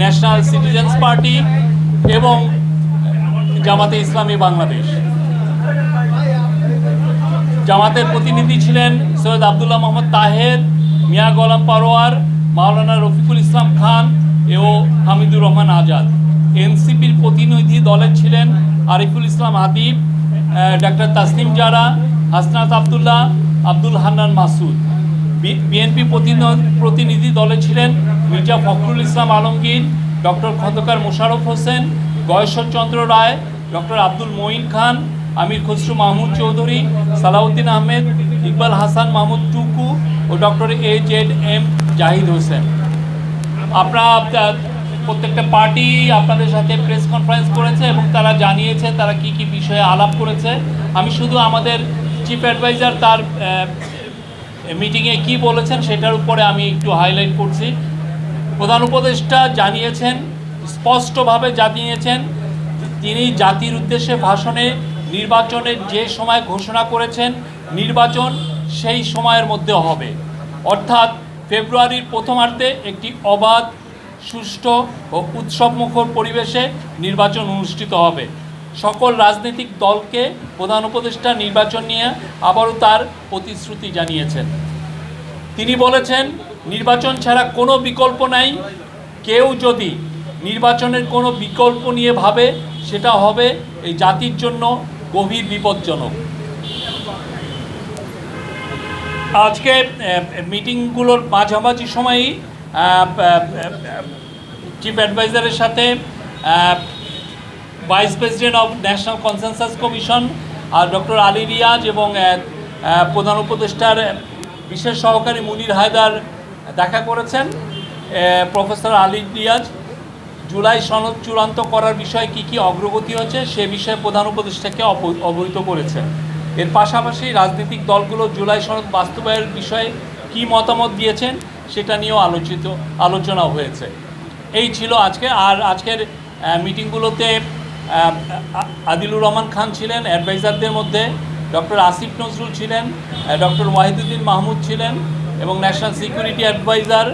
National citizens party এবং জামাতে ইসলামী বাংলাদেশ। জামাতের প্রতিনিধি ছিলেন সৈয়দ আবদুল্লাহ মোহাম্মদ তাহের, মিয়া গোলাম পারোয়ার, মাওলানা রফিকুল ইসলাম খান ও হামিদুর রহমান আজাদ। এনসিপির প্রতিনিধি দলে ছিলেন আরিফুল ইসলাম আদিব ডাক্তার তাসনিম জারা, হাসনাত আবদুল্লাহ, আব্দুল হান্নান মাসুদ। বিএনপি প্রতিনিধি দলে ছিলেন Mirza Fakhrul Islam Alamgir, doctor Khandakar Mosharraf Hossain Gayeshwar Chandra Roy, doctor Abdul Moyeen Khan, Amir Khasru Mahmud Chowdhury, Salahuddin Ahmed, Iqbal Hasan Mahmud Tuku O doctor A Z M Zahid Hossain. আপনারা প্রত্যেকটা পার্টি আপনাদের সাথে প্রেস কনফারেন্স করেছে এবং তারা জানিয়েছে তারা কি কি বিষয়ে আলাপ করেছে। আমি শুধু আমাদের চিফ অ্যাডভাইজার তার মিটিংয়ে কি বলেছেন সেটার উপরে আমি একটু হাইলাইট করছি। প্রধান উপদেষ্টা জানিয়েছেন, স্পষ্টভাবে জানিয়েছেন, তিনি জাতির উদ্দেশ্যে ভাষণে নির্বাচনের যে সময় ঘোষণা করেছেন, নির্বাচন সেই সময়ের মধ্যে হবে। অর্থাৎ ফেব্রুয়ারির প্রথমার্ধে একটি অবাধ, সুষ্ঠু ও উৎসবমুখর পরিবেশে নির্বাচন অনুষ্ঠিত হবে। সকল রাজনৈতিক দলকে প্রধান উপদেষ্টা নির্বাচন নিয়ে আবারও তার প্রতিশ্রুতি জানিয়েছেন। তিনি বলেছেন নির্বাচন ছাড়া কোনো বিকল্প নাই। কেউ যদি নির্বাচনের কোনো বিকল্প নিয়ে ভাবে, সেটা হবে এই জাতির জন্য গভীর বিপজ্জনক। আজকে মিটিংগুলোর মাঝামাঝি সময়ই চিফ অ্যাডভাইজারের সাথে vice president of national consensus commission, R doctor Ali Riaz এবং প্রধান উপদেষ্টার বিশেষ সহকারী মুনির হায়দার দেখা করেছেন প্রফেসর আলী রিয়াজ জুলাই সনদ চূড়ান্ত করার বিষয়ে কি কি অগ্রগতি হয়েছে সে বিষয়ে প্রধান উপদেষ্টাকে অব- অবহিত করেছেন। এর পাশাপাশি রাজনৈতিক দলগুলো জুলাই সনদ বাস্তবায়নের বিষয়ে কি মতামত দিয়েছেন সেটা নিয়েও আলোচিত, আলোচনা হয়েছে। এই ছিল আজকে, আর আজকের মিটিংগুলোতে আদিলুর রহমান খান ছিলেন, অ্যাডভাইজারদের মধ্যে, ডক্টর আসিফ নজরুল ছিলেন ডক্টর ওয়াহিদুদ্দিন মাহমুদ ছিলেন এবং national security adviser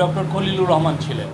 doctor Khalilur Rahman ছিলেন।